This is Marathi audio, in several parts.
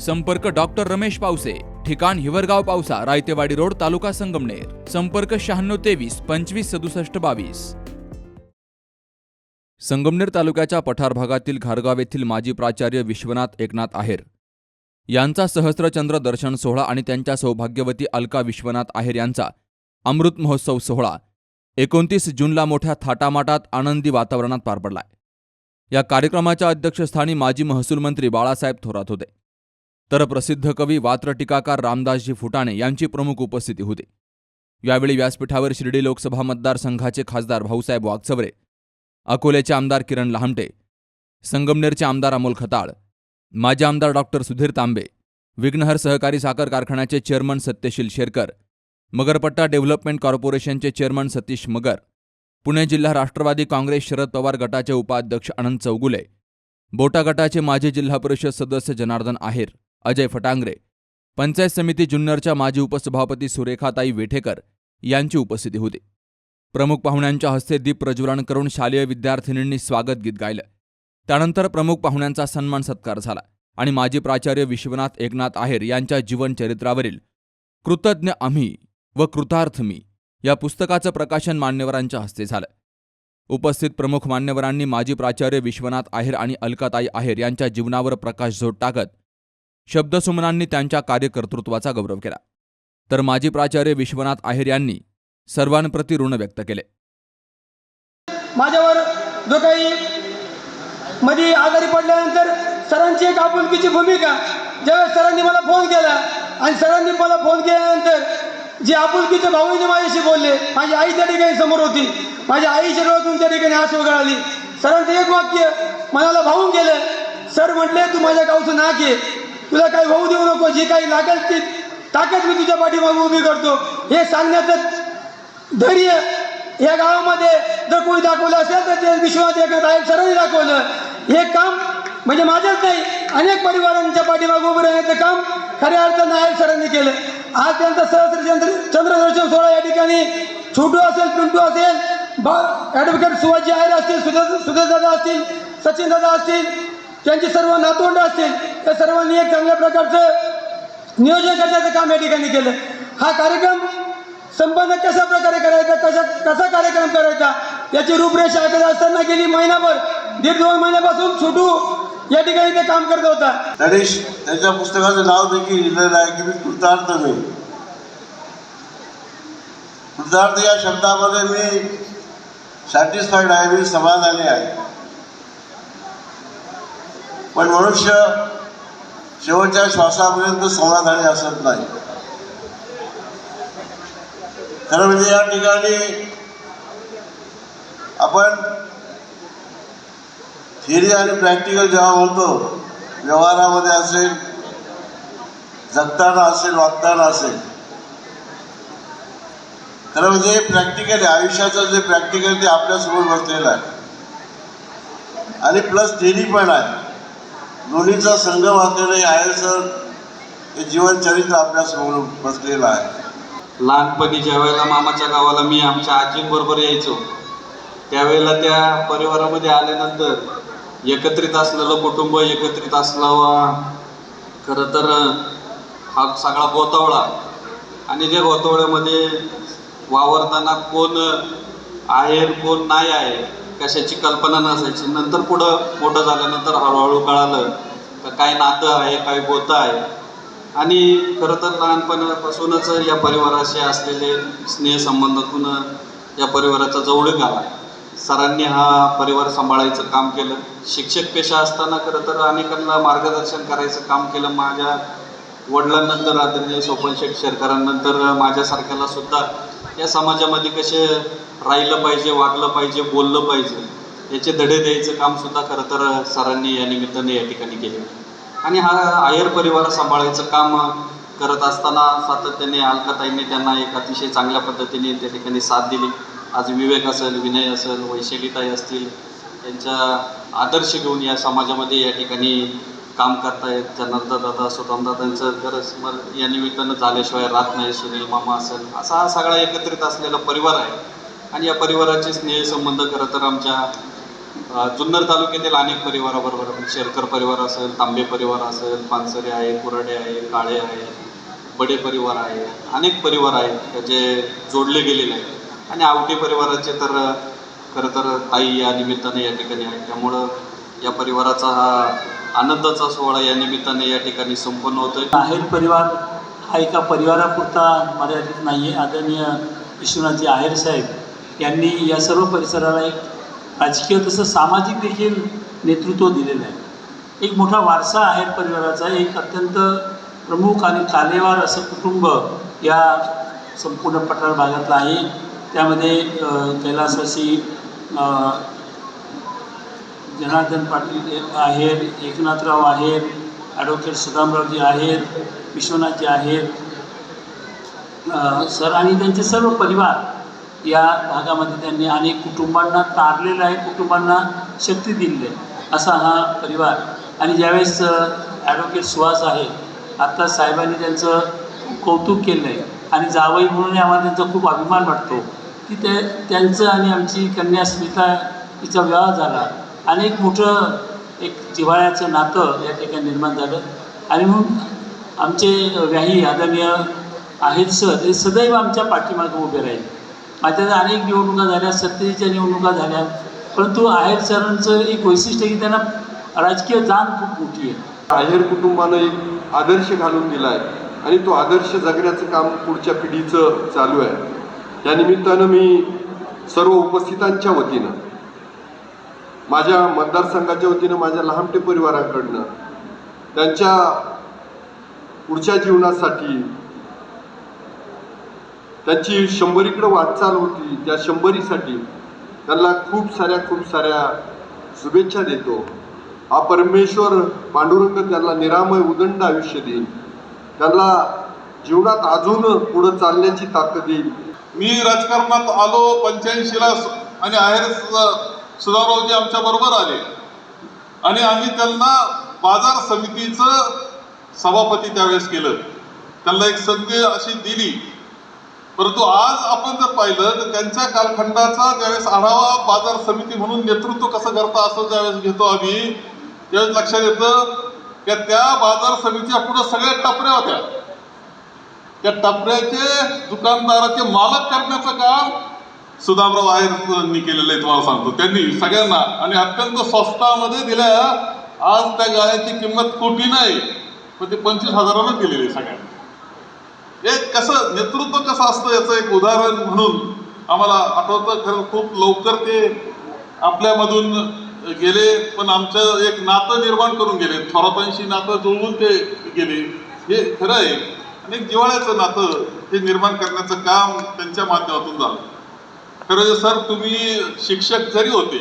संपर्क डॉक्टर रमेश पावसे ठिकाण हिवरगाव पावसा रायतेवाडी रोड तालुका संगमनेर. संपर्क शहाण्णव तेवीस पंचवीस सदुसष्ट बावीस. संगमनेर तालुक्याच्या पठार भागातील घारगाव येथील माजी प्राचार्य विश्वनाथ एकनाथ आहेर. यांचा सहस्रचंद्र दर्शन सोहळा आणि त्यांच्या सौभाग्यवती अलका विश्वनाथ आहेर यांचा अमृत महोत्सव सोहळा एकोणतीस जूनला मोठ्या थाटामाटात आनंदी वातावरणात पार पडलाय. या कार्यक्रमाच्या अध्यक्षस्थानी माजी महसूल मंत्री बाळासाहेब थोरात होते. तर प्रसिद्ध कवी वात्र टीकाकार रामदासजी फुटाणे यांची प्रमुख उपस्थिती होती. यावेळी व्यासपीठावर शिर्डी लोकसभा मतदारसंघाचे खासदार भाऊसाहेब वागचवरे अकोल्याचे आमदार किरण लहामटे संगमनेरचे आमदार अमोल खताळ माजी आमदार डॉक्टर सुधीर तांबे विघ्नहर सहकारी साखर कारखान्याचे चेअरमन सत्यशील शेरकर मगरपट्टा डेव्हलपमेंट कॉर्पोरेशनचे चेअरमन सतीश मगर पुणे जिल्हा राष्ट्रवादी काँग्रेस शरद पवार गटाचे उपाध्यक्ष अनंत चौगुले बोटा गटाचे माजी जिल्हा परिषद सदस्य जनार्दन आहेर अजय फटांगरे. पंचायत समिती जुन्नरच्या माजी उपसभापती सुरेखाताई वेठेकर यांची उपस्थिती होती. प्रमुख पाहुण्यांच्या हस्ते दीप प्रज्वलन करून शालेय विद्यार्थिनींनी स्वागत गीत गायलं. त्यानंतर प्रमुख पाहुण्यांचा सन्मान सत्कार झाला आणि माजी प्राचार्य विश्वनाथ एकनाथ आहेर यांच्या जीवनचरित्रावरील कृतज्ञ आम्ही व कृतार्थ मी या पुस्तकाचं प्रकाशन मान्यवरांच्या हस्ते झालं. उपस्थित प्रमुख मान्यवरांनी माजी प्राचार्य विश्वनाथ आहेर आणि अलकाताई आहेर यांच्या जीवनावर प्रकाशझोत टाकत शब्दसुमनांनी त्यांच्या कार्यकर्तृत्वाचा गौरव केला. तर माजी प्राचार्य विश्वनाथ आहेर यांनी सर्वांप्रती ऋण व्यक्त केले. माझ्यावर जो काही मध्ये आजारी पडल्यानंतर सरांची एक आपुलकीची भूमिका ज्यावेळेस सरांनी मला फोन केला आणि सरांनी मला फोन केल्यानंतर जे आपुलकीचे भाऊने माझ्याशी बोलले माझी आई त्या ठिकाणी समोर होती माझ्या आईच्या डोळ्यातून त्या ठिकाणी आसू गळाली सरांचं एक वाक्य मनाला भावून गेलं सर म्हटले तू माझ्या गावचं नाक आहे तुला काही होऊ देऊ नको जी काही लागेल ती ताकद मी तुझ्या पाठीमागे उभी करतो. हे सांगण्याचं धैर्य या गावामध्ये जर कोणी दाखवलं असेल तर ते विश्वनाथ एकनाथ आहे सरांनी दाखवलं. हे काम म्हणजे माझंच नाही अनेक परिवारांच्या पाठीमागे उभं राहण्याचं काम खऱ्या अर्थानं नायर सरांनी केलं. आज त्यांचा सहस्र चंद्र चंद्रदर्शन सोहळा या ठिकाणी छोटू असेल पिंटू असेल बा ॲडव्होकेट शिवाजी आयर असतील सुधीर सुधीरदादा असतील सचिनदादा असतील त्यांचे सर्व नातवंड असतील त्या सर्वांनी एक चांगल्या प्रकारचं नियोजन करण्याचं काम या ठिकाणी केलं. हा कार्यक्रम संपन्न कशा प्रकारे करायचा कशा कसा कार्यक्रम करायचा याची रूपरेषा आखत असताना गेली महिनाभर दीड दोन महिन्यापासून छोटू या ठिकाणी ते काम करत होता. नरेश त्याच्या पुस्तकाचं नाव देखील लिहिलेलं आहे की मी कृतार्थ मी. कृतार्थ या शब्दामध्ये मी सॅटिस्फाईड आहे मी समाधानी आहे. पण मनुष्य शेवटच्या श्वासापर्यंत समाधानी असत नाही. खरं म्हणजे या ठिकाणी आपण थिअरी आणि प्रॅक्टिकल जेव्हा म्हणतो व्यवहारामध्ये असेल जगताना असेल वागताना असेल. खरं म्हणजे प्रॅक्टिकल आहे आयुष्याचं जे प्रॅक्टिकल ते आपल्यासमोर बसलेलं आहे. आणि प्लस थिअरी पण आहे. दोन्हीचा संगम असलेलं आहे. सर हे जीवनचरित्र आपल्यासमोर बसलेलं आहे. लहानपणी ज्या वेळेला मामाच्या गावाला मी आमच्या आजींबरोबर यायचो त्यावेळेला त्या परिवारामध्ये आल्यानंतर एकत्रित असलेलं कुटुंब एकत्रित असलावा खरं तर हा सगळा गोतावळा. आणि त्या गोतावळ्यामध्ये वावरताना कोण आहे कोण नाही आहे कशाची कल्पना नसायची. नंतर पुढं मोठं झाल्यानंतर हळूहळू कळालं का काय नातं आहे काय गोतं आहे. आणि खरं तर लहानपणापासूनच या परिवाराशी असलेले स्नेहसंबंधातून या परिवाराचा जवळीक आला. सरांनी हा परिवार सांभाळायचं काम केलं. शिक्षक पेशा असताना खरं तर अनेकांना मार्गदर्शन करायचं काम केलं. माझ्या वडिलांनंतर आदरणीय सोपन शेठ शेरकरांनंतर माझ्यासारख्याला सुद्धा या समाजामध्ये कसे राहिलं पाहिजे वागलं पाहिजे बोललं पाहिजे याचे धडे द्यायचं काम सुद्धा खरं तर सरांनी या निमित्ताने या ठिकाणी केले. आणि हा आयर परिवार सांभाळायचं काम करत असताना सातत्याने अलकाताईंनी त्यांना एक अतिशय चांगल्या पद्धतीने त्या ठिकाणी साथ दिली. आज विवेक असेल विनय असेल वैशालीताई असतील त्यांच्या आदर्श घेऊन या समाजामध्ये या ठिकाणी काम करतायत जनार्दन दादा सुदामदादांचं गरज मग या निमित्तानं झाल्याशिवाय राहत नाही सुनील मामा असेल असा हा सगळा एकत्रित असलेला परिवार आहे. आणि या परिवाराचे स्नेहसंबंध खरं तर आमच्या जुन्नर तालुक्यातील अनेक परिवाराबरोबर शेरकर परिवार असेल तांबे परिवार असेल पानसरे आहे कुराडे आहे काळे आहे बडे परिवार आहे अनेक परिवार आहेत जे जोडले गेलेले आहेत. आणि आवटी परिवाराचे तर खरं तर ताई या निमित्ताने या ठिकाणी आहेत. त्यामुळं या परिवाराचा हा आनंदाचा सोहळा या निमित्ताने या ठिकाणी संपन्न होतोय. आहेर परिवार हा एका परिवारापुरता मर्यादित नाही आहे आदरणीय विश्वनाथजी आहेर साहेब यांनी या सर्व परिसराला एक राजकीय तसं सामाजिक देखील नेतृत्व दिलेलं आहे. एक मोठा वारसा आहेर परिवाराचा एक अत्यंत प्रमुख आणि कालेवार असं कुटुंब या संपूर्ण पठार भागातलं आहे. त्यामध्ये कैलासाशी जनार्दन पाटील आहेत एकनाथराव आहेत ॲडव्होकेट सदामरावजी आहेत विश्वनाथजी आहेत. सर आणि त्यांचे सर्व परिवार या भागामध्ये त्यांनी अनेक कुटुंबांना तारलेलं आहे कुटुंबांना शक्ती दिलेली आहे असा हा परिवार. आणि ज्यावेळेस ॲडव्होकेट सुहास आहे आत्ता साहेबांनी त्यांचं कौतुक केलं आहे आणि जावई म्हणून आम्हाला त्यांचा खूप अभिमान वाटतो की ते त्यांचं आणि आमची कन्या स्मिता तिचा विवाह झाला. आणि एक मोठं एक जिव्हाळ्याचं नातं या ठिकाणी निर्माण झालं. आणि मग आमचे व्याही आदरणीय आहेत सर हे सदैव आमच्या पाठीमागे उभे राहील. माझ्या अनेक निवडणुका झाल्या सत्तेच्या निवडणुका झाल्या. परंतु आहेर सरांचं एक वैशिष्ट्य की त्यांना राजकीय जाण खूप मोठी आहे. आहेर कुटुंबानं एक आदर्श घालून दिला आहे आणि तो आदर्श जगण्याचं काम पुढच्या पिढीचं चालू आहे. या निमित्तानं मी सर्व उपस्थितांच्या वतीनं माझ्या मतदारसंघाच्या वतीनं माझ्या लहानटे परिवाराकडनं त्यांच्या पुढच्या जीवनासाठी त्यांची शंभरीकडं वाटचाल होती त्या शंभरीसाठी त्यांना खूप साऱ्या खूप साऱ्या शुभेच्छा देतो. हा परमेश्वर पांडुरंग त्यांना निरामय उदंड आयुष्य देईल. त्यांना जीवनात अजून पुढं चालण्याची ताकद येईल मी राजकारणात आलो पंच्याऐंशीला आणि आहेर सुधारावजी आमच्या बरोबर आले. आणि आम्ही त्यांना बाजार समितीचं सभापती त्यावेळेस केलं. त्यांना एक संधी अशी दिली. परंतु आज आपण जर पाहिलं तर त्यांच्या कालखंडाचा ज्यावेळेस आढावा बाजार समिती म्हणून नेतृत्व कसं करता असं ज्यावेळेस घेतो आम्ही त्यावेळेस लक्षात येतं की त्या बाजार समितीच्या पुढे सगळ्या टपऱ्या होत्या. त्या टपऱ्याचे दुकानदाराचे मालक करण्याचं काम सुदामराव आहेरांनी केलेलं आहे तुम्हाला सांगतो. त्यांनी सगळ्यांना आणि अत्यंत स्वस्तामध्ये दिल्या. आज त्या गाळ्याची किंमत कोटी नाही. पण ते पंचवीस हजाराला दिलेली आहे सगळ्यांना. एक कसं नेतृत्व कसं असतं याचं एक उदाहरण म्हणून आम्हाला आठवतं खरं खूप लवकर ते आपल्यामधून गेले पण आमचं एक नातं निर्माण करून गेले. थोरातांशी नातं जुळवून ते गेले. हे खरं आहे. आणि जिवाळ्याचं नातं हे निर्माण करण्याचं काम त्यांच्या माध्यमातून झालं. खरं सर तुम्ही शिक्षक जरी होते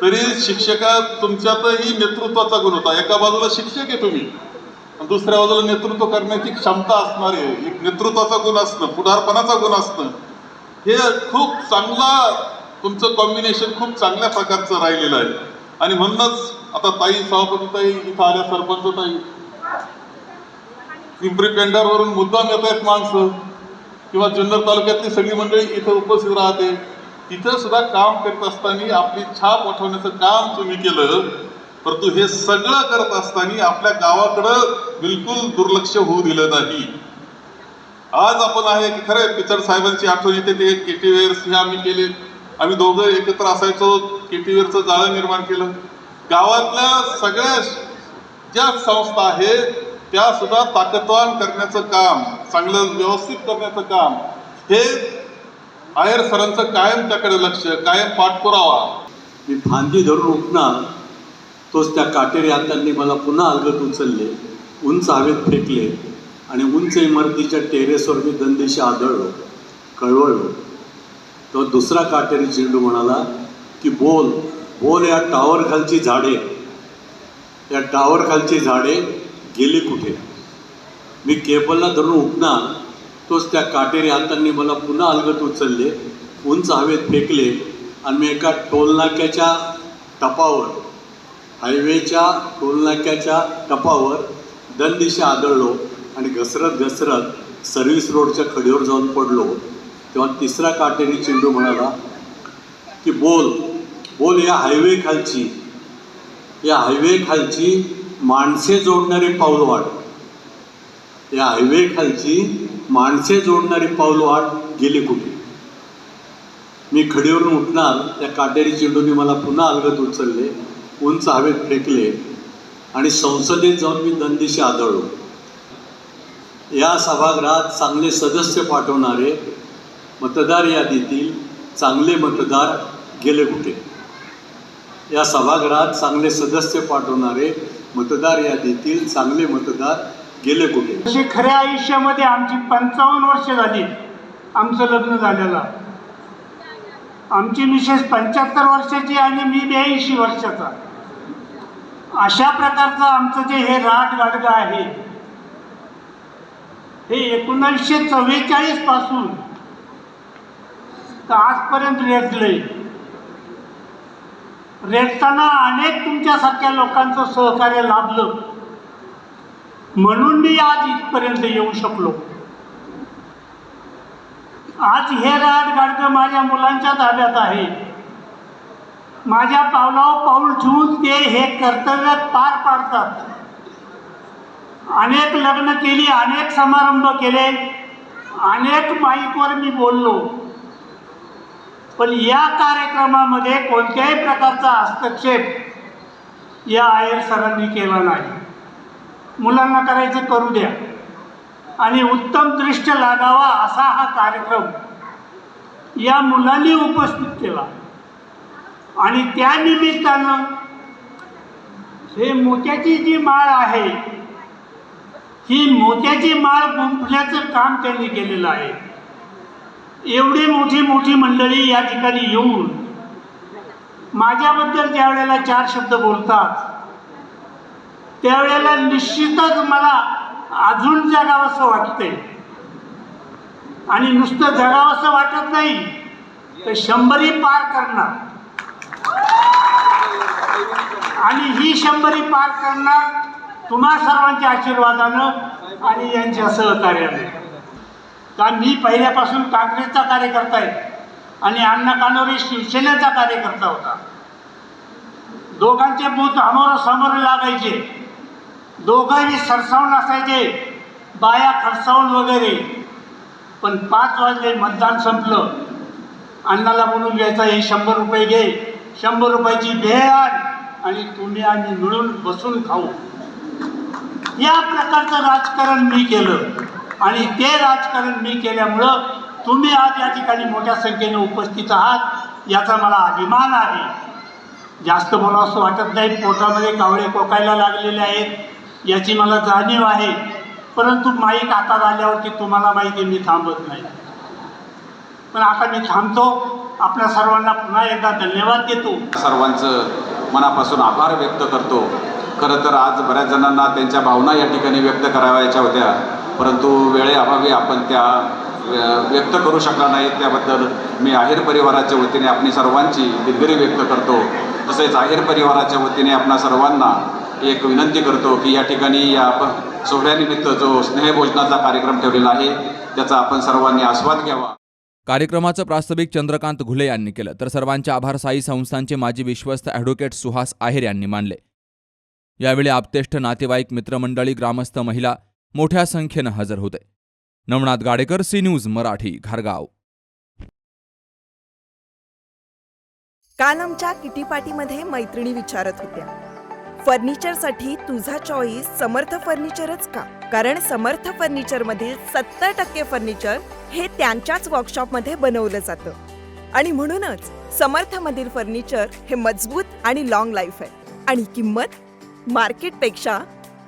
तरी शिक्षकात तुमच्यातही नेतृत्वाचा गुण होता. एका बाजूला शिक्षक आहे तुम्ही दुसऱ्या बाजूला नेतृत्व करण्याची क्षमता असणार आहे एक नेतृत्वाचा गुण असणं पुढारपणाचा गुण असणं हे खूप चांगला तुमचं कॉम्बिनेशन खूप चांगल्या प्रकारचं राहिलेलं आहे. आणि म्हणूनच आता ताई सभापती ताई इथं आल्या सरपंच ताई. पिंपरी पेंढारवरून मुद्दाम येत आहेत माणसं. किंवा जुन्नर तालुक्यातली सगळी मंडळी इथं उपस्थित राहते. तिथं सुद्धा काम करत असताना आपली छाप उठवण्याचं काम तुम्ही केलं परंतु हे सगळं करत असताना आपल्या गावाकडं बिलकुल दुर्लक्ष होऊ दिलं नाही. आज आपण आहे की खरं पिचड साहेबांची आठवण येते ते केटीवेअर्स हे आम्ही केले. आम्ही दोघं एकत्र असायचो केटीवेअरचं जाळं निर्माण केलं. गावातल्या सगळ्या ज्या संस्था आहेत त्या सुद्धा ताकदवान करण्याचं काम चांगलं व्यवस्थित करण्याचं काम हे आयर सरांचं कायम त्याकडे लक्ष कायम पाठपुरावा. मी फांदी धरून उठणार तोच त्या काटेरी हातांनी मला पुन्हा अलगत उचलले उंच हवेत फेकले आणि उंच इमारतीच्या टेरेसवर मी दंदेशी आदळलो कळवळलो. तो दुसरा काटेरी चेंडू म्हणाला की बोल बोल या टावर खालची झाडे. या टावर खालची झाडे गेले कुठे? मी केबलला धरून उठणार तोच त्या काटेरी हातांनी मला पुन्हा अलगत उचलले उंच हवेत फेकले आणि मी एका टोलनाक्याच्या टपावर हायवेच्या टोलनाक्याच्या टपावर दंदिशी आदळलो आणि घसरत घसरत सर्व्हिस रोडच्या खडीवर जाऊन पडलो. तेव्हा तिसरा काटेरी चेंडू म्हणाला की बोल बोल या हायवे खालची या हायवे खालची माणसे जोडणारी पाऊलवाट या हायवे खालची माणसे जोडणारी पाऊलवाट गेली कुठे? मी खडीवरून उठणार त्या काटेरी चेंडूने मला पुन्हा अलगत उचलले उंच हवेत फेकले आणि संसदेत जाऊन मी दंदिशी आदळलो. या सभागृहात चांगले सदस्य पाठवणारे मतदार यादीतील चांगले मतदार गेले कुठे? या सभागृहात चांगले सदस्य पाठवणारे मतदार यादीतील चांगले मतदार गेले कुठे? अशी खऱ्या आयुष्यामध्ये आमची पंचावन्न वर्ष झाली आमचं लग्न झालेलं. आमची मिसेस पंच्याहत्तर वर्षाची आणि मी ब्याऐंशी वर्षाचा. अशा प्रकारचं आमचं जे हे राट गाडगं आहे हे एकोणीसशे चव्वेचाळीसपासून तर आजपर्यंत रेटलंय रेटताना अनेक तुमच्यासारख्या लोकांचं सहकार्य लाभलं. म्हणून मी आज इथपर्यंत येऊ शकलो. आज हे राड गाडगं माझ्या मुलांच्या ताब्यात आहे. माझ्या पावलावर पाऊल ठेवून ते हे कर्तव्य पार पाडतात. अनेक लग्न केली अनेक समारंभ केले अनेक माईकवर मी बोललो. पण या कार्यक्रमामध्ये कोणत्याही प्रकारचा हस्तक्षेप या आयर सरांनी केला नाही. मुलांना करायचं करू द्या. आणि उत्तम दृष्ट लागावा असा हा कार्यक्रम या मुलांनी उपस्थित केला. आणि त्या निमित्तानं हे मोत्याची जी माळ आहे ही मोत्याची माळ गुंफण्याचं काम त्यांनी केलेलं आहे. एवढी मोठी मोठी मंडळी या ठिकाणी येऊन माझ्याबद्दल ज्या वेळेला चार शब्द बोलतात त्यावेळेला निश्चितच मला अजून जगावंसं वाटतंय. आणि नुसतं जगावंसं वाटत नाही तर शंभरी पार करणार. आणि ही शंभरी पार करणार तुम्हा सर्वांच्या आशीर्वादानं आणि यांच्या सहकार्यानं. कारण मी पहिल्यापासून काँग्रेसचा कार्यकर्ता आहे. आणि अण्णा कानोरे शिवसेनेचा कार्यकर्ता होता. दोघांचे बूथ समोर समोर लागायचे. दोघंही सरसावून असायचे. बाया खडसावून वगैरे. पण पाच वाजले मतदान संपलं. अण्णाला म्हणून घ्यायचं हे शंभर रुपये घे. शंभर रुपयाची भेळ आणि तुम्ही आम्ही मिळून बसून खाऊ. या प्रकारचं राजकारण मी केलं. आणि ते राजकारण मी केल्यामुळं तुम्ही आज या ठिकाणी मोठ्या संख्येने उपस्थित आहात याचा मला अभिमान आहे. जास्त मला असं वाटत नाही पोटामध्ये कावळे कोकायला लागलेले आहेत याची मला जाणीव आहे. परंतु माईक हातात आल्यावरती तुम्हाला माहिती मी थांबत नाही. पण आता मी थांबतो. आपल्या सर्वांना पुन्हा एकदा धन्यवाद देतो. सर्वांचं मनापासून आभार व्यक्त करतो. खरं तर आज बऱ्याच जणांना त्यांच्या भावना या ठिकाणी व्यक्त करावायच्या होत्या. परंतु वेळेअभावी आपण त्या व्यक्त करू शकला नाही. त्याबद्दल मी आहेर परिवाराच्या वतीने आपली सर्वांची दिलगिरी व्यक्त करतो. तसेच आहेर परिवाराच्या वतीने आपणा सर्वांना एक विनंती करतो की या ठिकाणी या आपण सोहळ्यानिमित्त जो स्नेहभोजनाचा कार्यक्रम ठेवलेला आहे त्याचा आपण सर्वांनी आस्वाद घ्यावा. कार्यक्रमाचं प्रास्ताविक चंद्रकांत घुले यांनी केलं. तर सर्वांचे आभार साई संस्थांचे माजी विश्वस्त ॲडव्होकेट सुहास आहेर यांनी मानले. यावेळी आपतेष्ट नातेवाईक मित्रमंडळी ग्रामस्थ महिला मोठ्या संख्येनं हजर होते. नवनाथ गाडेकर सी न्यूज मराठी घारगाव. काल आमच्या किटी पार्टीमध्ये मैत्रिणी विचारत होत्या. फर्निचरसाठी तुझा चॉईस समर्थ फर्निचरच का? कारण समर्थ फर्निचरमधील सत्तर टक्के फर्निचर हे त्यांच्याच वर्कशॉपमध्ये बनवलं जातं. आणि म्हणूनच समर्थ मधील फर्निचर हे मजबूत आणि लॉंग लाईफ आहे. आणि किंमत मार्केटपेक्षा